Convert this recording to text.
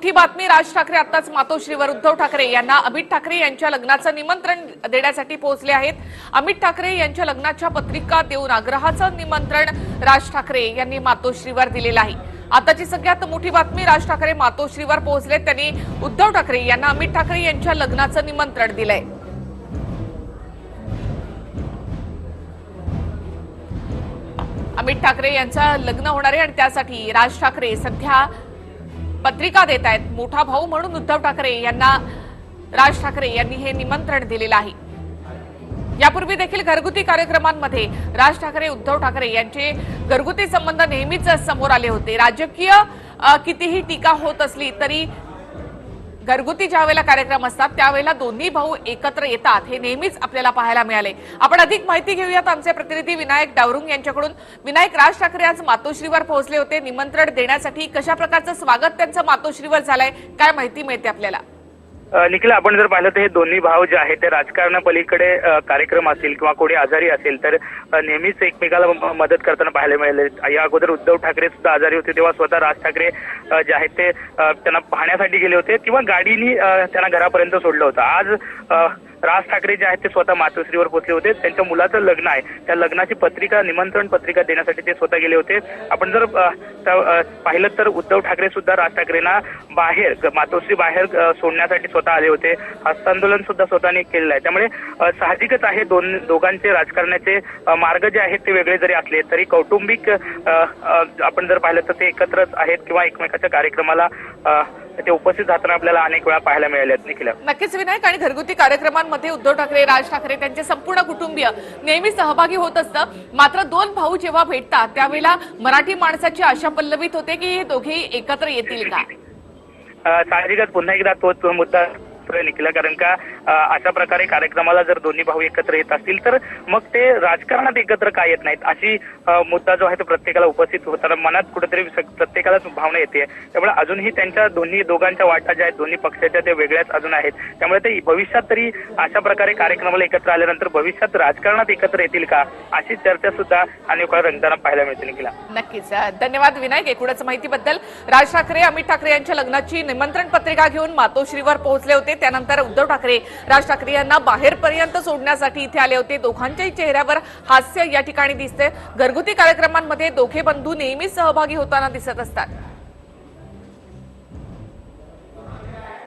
मोठी बातमी राज ठाकरे आताच मातोश्रीवर उद्धव ठाकरे यांना अमित ठाकरे यांच्या लग्नाचं निमंत्रण देण्यासाठी पोहोचले आहेत. अमित ठाकरे यांच्या लग्नाच्या पत्रिका देऊन आग्रहाचं निमंत्रण राज ठाकरे यांनी मातोश्रीवर दिलेलं आहे. आताची सगळ्यात मोठी बातमी राज ठाकरे मातोश्रीवर पोहोचले त्यांनी उद्धव ठाकरे यांना अमित ठाकरे यांच्या लग्नाचं निमंत्रण दिलंय. अमित ठाकरे यांचं लग्न होणार आहे आणि त्यासाठी राज ठाकरे सध्या पत्रिका देत आहेत. मोठा भाऊ म्हणून उद्धव ठाकरे यांना राज ठाकरे यांनी हे निमंत्रण दिलेलं आहे. यापूर्वी देखील घरगुती कार्यक्रमांमध्ये राज ठाकरे उद्धव ठाकरे यांचे घरगुती संबंध नेहमीच समोर आले होते. राजकीय कितीही टीका होत असली तरी घरगुती ज्या वेळेला कार्यक्रम असतात त्यावेळेला दोन्ही भाऊ एकत्र येतात. हे नेहमीच आपल्याला पाहायला मिळाले. आपण अधिक माहिती घेऊयात आमचे प्रतिनिधी विनायक डावरुंग यांच्याकडून. विनायक राज ठाकरे आज मातोश्रीवर पोहोचले होते. निमंत्रण देण्यासाठी कशा प्रकारचं स्वागत त्यांचं मातोश्रीवर झालंय? काय माहिती मिळते आपल्याला? निखिल आपण जर पाहिलं तर हे दोन्ही भाव जे आहेत ते राजकारणापलीकडे कार्यक्रम असेल किंवा कोणी आजारी असेल तर नेहमीच एकमेकाला मदत करताना पाहायला मिळाले. या अगोदर उद्धव ठाकरे सुद्धा आजारी होते तेव्हा स्वतः राज ठाकरे जे आहेत ते त्यांना पाहण्यासाठी गेले होते किंवा गाडीनी त्यांना घरापर्यंत सोडलं होतं. आज राज ठाकरे जे आहेत ते स्वतः मातोश्रीवर पोहोचले होते. त्यांच्या मुलाचं लग्न आहे. त्या लग्नाची पत्रिका निमंत्रण पत्रिका देण्यासाठी ते स्वतः गेले होते. आपण जर पाहिलं तर उद्धव ठाकरे सुद्धा राज ठाकरेंना बाहेर मातोश्री बाहेर सोडण्यासाठी स्वतः आले होते. हस्तांदोलन सुद्धा स्वतःने केलेलं आहे. त्यामुळे साहजिकच आहे दोन दोघांचे राजकारणाचे मार्ग जे आहेत ते वेगळे जरी असले तरी कौटुंबिक आपण जर पाहिलं तर ते एकत्रच आहेत किंवा एकमेकाच्या कार्यक्रमाला ते उपस्थित राहताना आपल्याला अनेक वेळा पाहायला मिळाले निखिल नक्कीच विनायक आणि घरगुती कार्यक्रमांमध्ये उद्धव ठाकरे राज ठाकरे त्यांचे संपूर्ण कुटुंबीय नेहमी सहभागी होत असतं. मात्र दोन भाऊ जेव्हा भेटतात त्यावेळेला मराठी माणसाची आशा पल्लवित होते की हे दोघेही एकत्र येतील का? साहजिकच पुन्हा एकदा तोच मुद्दा निघला कारण का अशा प्रकारे कार्यक्रमाला जर दोन्ही भाऊ एकत्र येत असतील तर मग ते राजकारणात एकत्र का येत नाहीत? अशी मुद्दा जो आहे तो प्रत्येकाला उपस्थित होताना मनात कुठेतरी प्रत्येकालाच भावना येते. त्यामुळे अजूनही त्यांच्या दोन्ही दोघांच्या वाटा ज्या आहेत दोन्ही पक्षाच्या त्या वेगळ्याच अजून आहेत. त्यामुळे ते भविष्यात तरी अशा प्रकारे कार्यक्रमाला एकत्र आल्यानंतर भविष्यात राजकारणात एकत्र येतील का? अशी चर्चा सुद्धा अनेक वेळा रंगताना पाहायला मिळते निखिला. नक्कीच. धन्यवाद विनायक. एकूणच माहितीबद्दल राज ठाकरे अमित ठाकरे यांच्या लग्नाची निमंत्रण पत्रिका घेऊन मातोश्रीवर पोहोचले होते. त्यानंतर उद्धव ठाकरे राज ठाकरे यांना बाहेरपर्यंत सोडण्यासाठी इथे आले होते. दोघांच्याही चेहऱ्यावर हास्य या ठिकाणी दिसते घरगुती कार्यक्रमांमध्ये दोघे बंधू नेहमीच सहभागी होताना दिसत असतात.